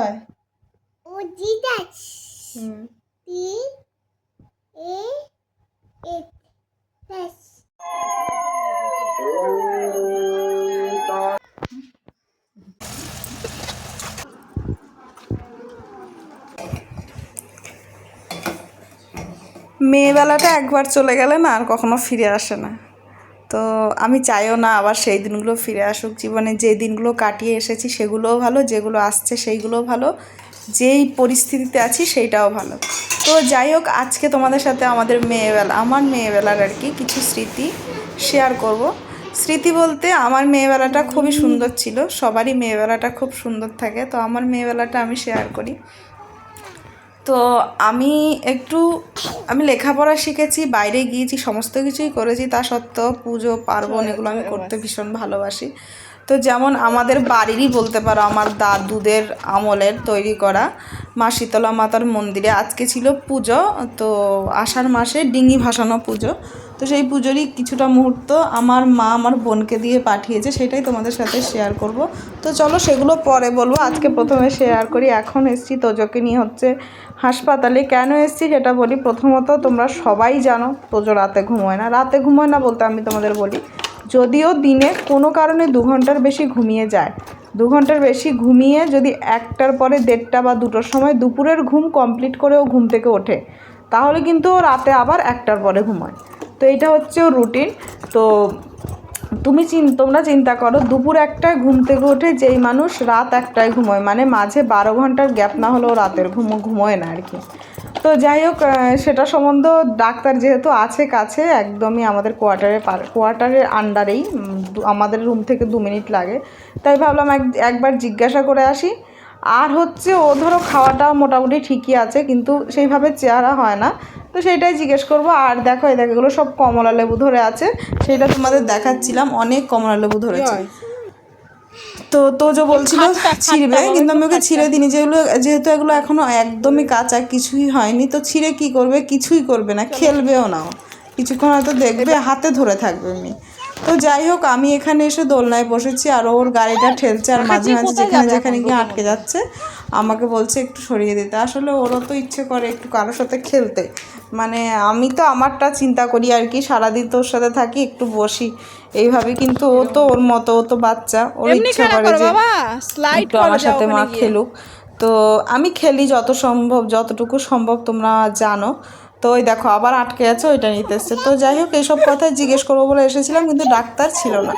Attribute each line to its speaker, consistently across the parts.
Speaker 1: হয়?
Speaker 2: ও জিদাস
Speaker 1: হুম
Speaker 2: টি এ এট দাস
Speaker 1: মেয়েবেলাটা একবার চলে গেলে না আর কখনো ফিরে আসে না। তো আমি চাইও না আবার সেই দিনগুলো ফিরে আসুক। জীবনে যে দিনগুলো কাটিয়ে এসেছি সেগুলোও ভালো, যেগুলো আসছে সেইগুলোও ভালো, যেই পরিস্থিতিতে আছি সেইটাও ভালো। তো যাই হোক, আজকে তোমাদের সাথে আমাদের মেয়েবেলা, আমার মেয়েবেলার আর কি কিছু স্মৃতি শেয়ার করব। স্মৃতি বলতে আমার মেয়েবেলাটা খুবই সুন্দর ছিল, সবারই মেয়েবেলাটা খুব সুন্দর থাকে, তো আমার মেয়েবেলাটা আমি শেয়ার করি। তো আমি একটু আমি লেখাপড়া শিখেছি বাইরে গিয়েছি সমস্ত কিছুই করেছি। তা সত্ত্বেও পুজো পার্বণ এগুলো আমি করতে ভীষণ ভালোবাসি। তো যেমন আমাদের বাড়িরই বলতে পারো, আমার দাদুদের আমলের তৈরি করা মা শীতলা মাতার মন্দিরে আজকে ছিল পুজো, তো আষাঢ় মাসে ডিঙি ভাসানো পুজো। তো সেই পুজোরই কিছুটা মুহূর্ত আমার মা আমার বোনকে দিয়ে পাঠিয়েছে, সেটাই তোমাদের সাথে শেয়ার করব। তো চলো সেগুলো পরে বলব, আজকে প্রথমে শেয়ার করি। এখন এসছি তোজোকে নিয়ে হচ্ছে হাসপাতালে। কেন এসছি সেটা বলি, প্রথমত তোমরা সবাই জানো, তোজো রাতে ঘুমোয় না। রাতে ঘুমোয় না বলতে আমি তোমাদের বলি। যদিও দিনে কোনো কারণে দু ঘণ্টার বেশি ঘুমিয়ে যায়। দু ঘণ্টার বেশি ঘুমিয়ে যদি একটার পরে দেড়টা বা দুটোর সময় দুপুরের ঘুম কমপ্লিট করেও ঘুম থেকে ওঠে, তাহলে কিন্তু ও রাতে আবার একটার পরে ঘুমায়। তো এটা হচ্ছে ওর রুটিন। তো তুমি চিন, তোমরা চিন্তা করো, দুপুর একটায় ঘুম থেকে ওঠে যেই মানুষ রাত একটায় ঘুমোয় মানে মাঝে বারো ঘণ্টার গ্যাপ না হলেও রাতের ঘুম, ঘুমোয় না আর কি। তো যাই হোক সেটা সম্বন্ধ ডাক্তার যেহেতু আছে কাছে, একদমই আমাদের কোয়ার্টারে কোয়ার্টারের আন্ডারেই আমাদের রুম থেকে দু মিনিট লাগে। তাই ভাবলাম এক, একবার জিজ্ঞাসা করে আসি। আর হচ্ছে ও ধরো খাওয়াটা মোটামুটি ঠিকই আছে, কিন্তু সেইভাবে চেহারা হয় না। তো সেইটাই জিজ্ঞেস করব, আর দেখো, এই দেখো, এগুলো সব কমলা লেবু ধরে আছে। সেটা তোমাদের দেখাচ্ছিলাম, অনেক কমলা লেবু ধরেছে তো তো যে বলছিল ছিঁড়বে কিন্তু আমি ওকে ছিঁড়ে দিনি যেগুলো যেহেতু এগুলো এখনও একদমই কাঁচা কিছুই হয়নি তো ছিঁড়ে কি করবে? কিছুই করবে না খেলবেও না কিছুক্ষণ হয়তো দেখবে হাতে ধরে থাকবে এমনি। তো যাই হোক আমি এখানে এসে দোলনায় বসেছি আর ওর গাড়িটা ঠেলছে আর মাঝে মাঝে যেখানে যেখানে গিয়ে আটকে যাচ্ছে। আমাকে বলছে একটু সরিয়ে দিতে আসলে ওরও তো ইচ্ছে করে একটু কারোর সাথে খেলতে। মানে আমি তো আমারটা চিন্তা করি আর কি সারাদিন তোর সাথে থাকি একটু বসি। এইভাবে কিন্তু ও তো ওর মতো ও তো বাচ্চা। ওর ইচ্ছে করে যে একটু আমার সাথে মা খেলুক। তো আমি খেলি যত সম্ভব যতটুকু সম্ভব তোমরা জানো। তো ওই দেখো, আবার আটকে আছে, ওইটা নিতে এসছে। তো যাই হোক, এইসব কথাই জিজ্ঞেস করব বলে এসেছিলাম, কিন্তু ডাক্তার ছিল না।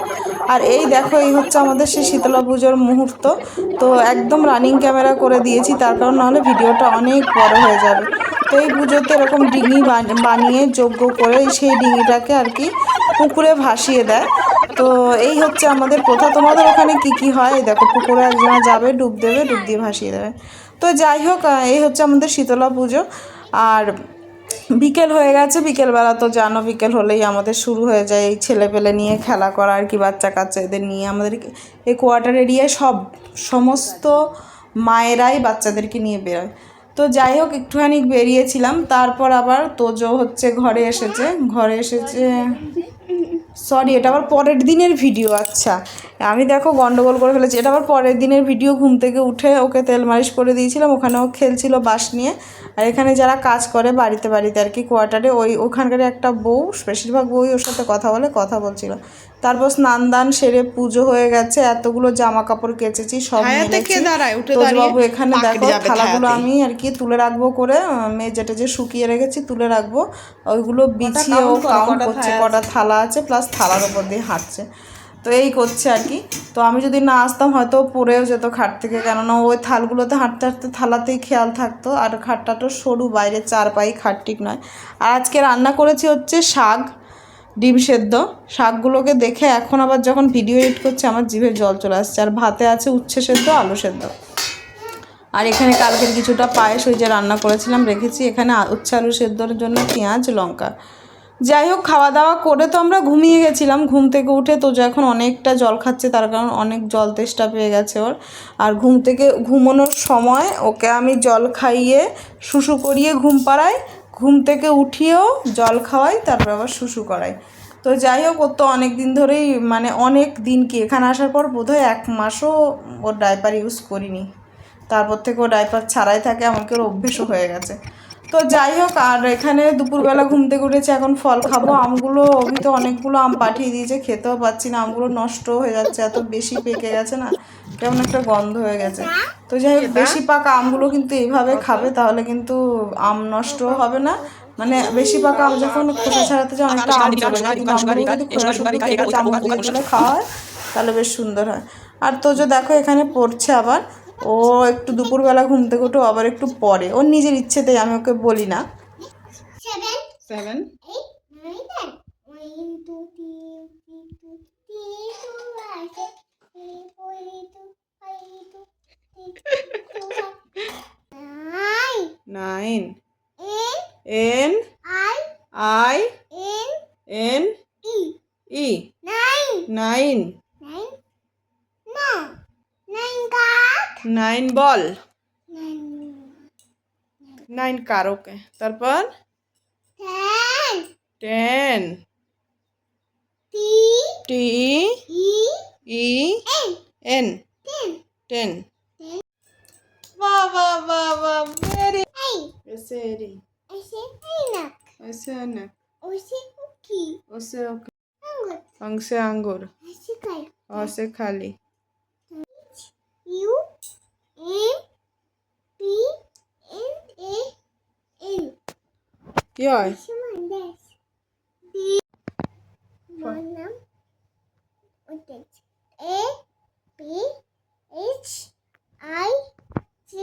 Speaker 1: আর এই দেখো, এই হচ্ছে আমাদের সেই শীতলা পুজোর মুহূর্ত। তো একদম রানিং ক্যামেরা করে দিয়েছি, তার কারণ নাহলে ভিডিওটা অনেক বড় হয়ে যাবে। তো এই পুজোতে এরকম ডিঙি বানিয়ে যজ্ঞ করে সেই ডিঙিটাকে আর কি পুকুরে ভাসিয়ে দেয়। তো এই হচ্ছে আমাদের প্রথা। তোমাদের ওখানে কি কি হয়? দেখো, পুকুরে একজনা যাবে, ডুব দেবে, ডুব দিয়ে ভাসিয়ে দেবে। তো যাই হোক এই হচ্ছে আমাদের শীতলা পুজো। আর বিকেল হয়ে গেছে, বিকেলবেলা তো জানো বিকেল হলেই আমাদের শুরু হয়ে যায় এই ছেলেপেলে নিয়ে খেলা করা আর কি বাচ্চা কাচ্চা এদের নিয়ে। আমাদের এই কোয়ার্টার এরিয়ায় সব, সমস্ত মায়েরাই বাচ্চাদেরকে নিয়ে বেরোয়। তো যাই হোক, একটুখানি বেরিয়েছিলাম, তারপর আবার তোজো হচ্ছে ঘরে এসেছে ঘরে এসেছে সরি এটা আবার পরের দিনের ভিডিও আচ্ছা। আমি দেখো গন্ডগোল করে ফেলেছি। এটা আবার পরের দিনের ভিডিও ঘুম থেকে উঠে ওকে তেল মালিশ করে দিয়েছিলাম। ওখানে ও খেলছিল বাস নিয়ে। আর এখানে যারা কাজ করে বাড়িতে বাড়িতে আর কি কোয়ার্টারে ওই ওখানকার একটা বউ বেশিরভাগ বউই ওর সাথে কথা বলে কথা বলছিল। তারপর স্নান দান সেরে পুজো হয়ে গেছে। এতগুলো জামা কাপড় কেচেছি সব
Speaker 3: দাঁড়ায়?
Speaker 1: এখানে দেখো থালাগুলো আমি আর কি তুলে রাখব করে মেজেটা যে শুকিয়ে রেখেছি তুলে রাখব। ওইগুলো বিছিয়ে ও কাউন্ট করছে কটা থালা আছে প্লাস থালার ওপর দিয়ে হাঁটছে। তো এই করছে আর কি। তো আমি যদি না আসতাম, হয়তো পড়েও যেত খাট থেকে। কেননা ওই থালগুলোতে হাঁটতে হাঁটতে থালাতেই খেয়াল থাকতো। আর খাটটা তো সরু, বাইরে চার পাই খাট ঠিক নয়। আর আজকে রান্না করেছি হচ্ছে শাক, ডিম সেদ্ধ। শাকগুলোকে দেখে এখন আবার যখন ভিডিও এডিট করছে, আমার জিভে জল চলে আসছে। আর ভাতে আছে উচ্ছে সেদ্ধ, আলু সেদ্ধ। আর এখানে কালকের কিছুটা পায়েস ওই যে রান্না করেছিলাম, রেখেছি। এখানে উচ্ছে, আলু সেদ্ধর জন্য পেঁয়াজ, লঙ্কা। যাই হোক খাওয়া দাওয়া করে তো আমরা ঘুমিয়ে গেছিলাম। ঘুম থেকে উঠে তো এখন অনেকটা জল খাচ্ছে, তার কারণ অনেক জল তেষ্টা পেয়ে গেছে ওর। আর ঘুম থেকে ঘুমানোর সময় ওকে আমি জল খাইয়ে, শুশু করিয়ে ঘুম পাড়াই, ঘুম থেকে উঠিয়েও জল খাওয়াই, তারপর আবার শুশু করাই। তো যাই হোক, ওর তো অনেক দিন ধরেই মানে অনেক দিন কি, এখানে আসার পর বোধহয় এক মাসও ওর ডাইপার ইউজ করিনি। তারপর থেকে ও ডাইপার ছাড়াই থাকে, আমাকে ওর অভ্যেসও হয়ে গেছে। তো যাই হোক আর এখানে দুপুরবেলা ঘুম থেকে উঠেছে এখন ফল খাব। আমগুলো অভি তো অনেকগুলো আম পাঠিয়ে দিয়েছে খেতেও পাচ্ছি না। আমগুলো নষ্ট হয়ে যাচ্ছে এত বেশি পেকে গেছে না কেমন একটা গন্ধ হয়ে গেছে। তো যাই হোক বেশি পাকা আমগুলো কিন্তু এইভাবে খাবে তাহলে কিন্তু আম নষ্ট হবে না। মানে বেশি পাকা আম যখন খোসা ছাড়াতে যায় অনেকটা আম চলে যায়। কিন্তু আমগুলো যদি খোসা শুদ্ধ কেটে চামচ দিয়ে খাওয়া হয় তাহলে বেশ সুন্দর হয়। আর তো যে দেখো এখানে পড়ছে আবার। ও একটু দুপুরবেলা ঘুম থেকে উঠে আবার একটু পরে। ওর নিজের ইচ্ছেতেই আমি ওকে বলি না।
Speaker 2: Seven nine, ten. One, two, three, three,
Speaker 1: nine বল
Speaker 2: Nine,
Speaker 1: নাইন কার ওকে তারপর
Speaker 2: ten,
Speaker 1: ten
Speaker 2: T,
Speaker 1: T
Speaker 2: E,
Speaker 1: E
Speaker 2: N,
Speaker 1: N
Speaker 2: ten.
Speaker 1: Ten বাহ বাহ বাহ বাহ ভেরি
Speaker 2: Hey,
Speaker 1: সেরি
Speaker 2: I say peanut.
Speaker 1: ऐसे ना
Speaker 2: I say cookie.
Speaker 1: उसे ओके
Speaker 2: Angut.
Speaker 1: अंग से अंगूर
Speaker 2: I say kite.
Speaker 1: और से खाली
Speaker 2: U A P N A N. Yay. D. Bonum. Okay. A P H I J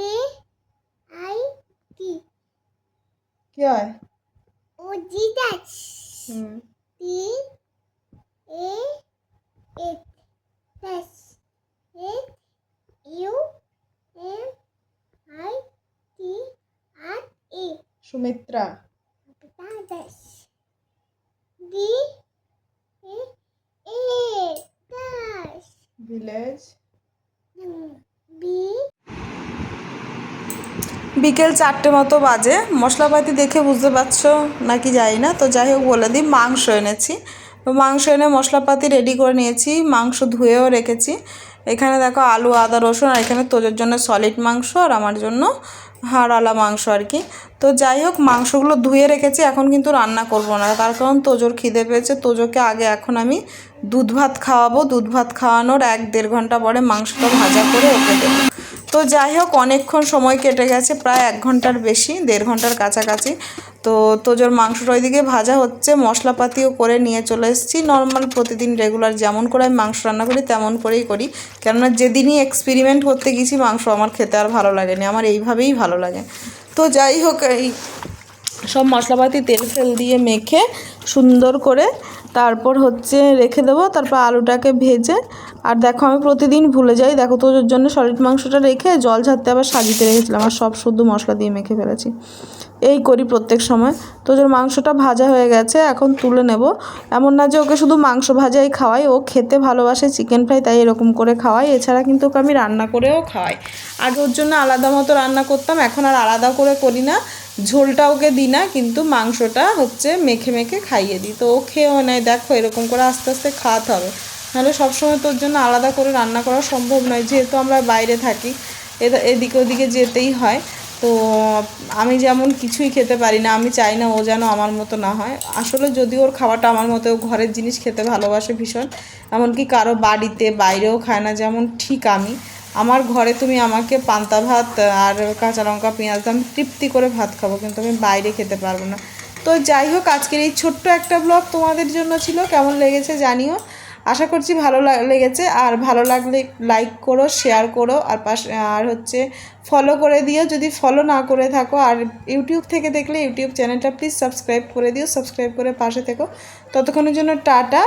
Speaker 2: I T.
Speaker 1: Yay.
Speaker 2: O D dash. Hmm. D A it.
Speaker 1: বিকেল চারটে মতো বাজে। মশলাপাতি দেখে বুঝতে পারছ নাকি যাই না। তো যাই হোক বলে দিই মাংস এনেছি। তো মাংস এনে মশলাপাতি রেডি করে নিয়েছি। মাংস ধুয়েও রেখেছি। এখানে দেখো আলু, আদা, রসুন, আর এখানে তোজোর জন্য সলিড মাংস আর আমার জন্য হাড়ালা মাংস আর কি। তো যাই হোক, মাংসগুলো ধুয়ে রেখেছি, এখন কিন্তু রান্না করব না। তার কারণ তোজোর খিদে পেয়েছে, তোজোকে আগে এখন আমি দুধ ভাত খাওয়াবো। দুধ ভাত খাওয়ানোর এক দেড় ঘণ্টা পরে মাংসটা ভাজা করে ওকে দেবো। তো যাই হোক, অনেকক্ষণ সময় কেটে গেছে, প্রায় এক ঘণ্টার বেশি, দেড় ঘণ্টার কাছাকাছি। তো তোজোর মাংসটা ওইদিকে ভাজা হচ্ছে, মশলাপাতিও করে নিয়ে চলে এসেছি। নর্মাল প্রতিদিন রেগুলার যেমন করে আমি মাংস রান্না করি, তেমন করেই করি। কেননা যেদিনই এক্সপেরিমেন্ট করতে গেছি, মাংস আমার খেতে আর ভালো লাগেনি, আমার এইভাবেই ভালো লাগে। তো যাই হোক, এই সব মশলাপাতি তেল ফেল দিয়ে মেখে সুন্দর করে তারপর হচ্ছে রেখে দেবো, তারপর আলুটাকে ভেজে। আর দেখো আমি প্রতিদিন ভুলে যাই, দেখো তোর জন্য সলিড মাংসটা রেখে জল ঝাড়তে আবার সাজিতে রেখেছিলাম, আর সব শুদ্ধ মশলা দিয়ে মেখে ফেলেছি। এই করি প্রত্যেক সময়। তোজোর মাংসটা ভাজা হয়ে গেছে, এখন তুলে নেব। এমন না যে ওকে শুধু মাংস ভাজাই খাওয়াই, ও খেতে ভালোবাসে চিকেন ফ্রাই তাই এরকম করে খাওয়াই। এছাড়া কিন্তু ওকে আমি রান্না করেও খাওয়াই। আগে ওর জন্য আলাদা মতো রান্না করতাম, এখন আর আলাদা করে করি না। ঝোলটা ওকে দিই না, কিন্তু মাংসটা হচ্ছে মেখে মেখে খাইয়ে দিই। তো ও খেয়েও নেয় দেখো এরকম করে আস্তে আস্তে খাওয়াতে হবে। নাহলে সবসময় তোর জন্য আলাদা করে রান্না করা সম্ভব নয়, যেহেতু আমরা বাইরে থাকি। এদা- এদিকে ওদিকে যেতেই হয়। তো, আমি যেমন কিছুই খেতে পারি না, আমি চাই না ও যেন আমার মতো না হয়। আসলে যদি ওর খাওয়াটা আমার মতো ঘরের জিনিস খেতে ভালোবাসে ভীষণ, এমনকি কারও বাড়িতে, বাইরেও খায় না, যেমন ঠিক আমি। আমার ঘরে তুমি আমাকে পান্তা ভাত আর কাঁচা লঙ্কা, পেঁয়াজ আমি তৃপ্তি করে ভাত খাব, কিন্তু আমি বাইরে খেতে পারব না। তো যাই হোক, আজকের এই ছোট্ট একটা ব্লগ তোমাদের জন্য ছিল। কেমন লেগেছে জানিও। আশা করছি ভালো লেগেছে। আর ভালো লাগলে লাইক করো শেয়ার করো, আর পাশে আর হচ্ছে ফলো করে দিও। যদি ফলো না করে থাকো, আর ইউটিউব থেকে দেখলে ইউটিউব চ্যানেলটা প্লিজ সাবস্ক্রাইব করে দিও। সাবস্ক্রাইব করে পাশে থেকো। ততক্ষণের জন্য টাটা।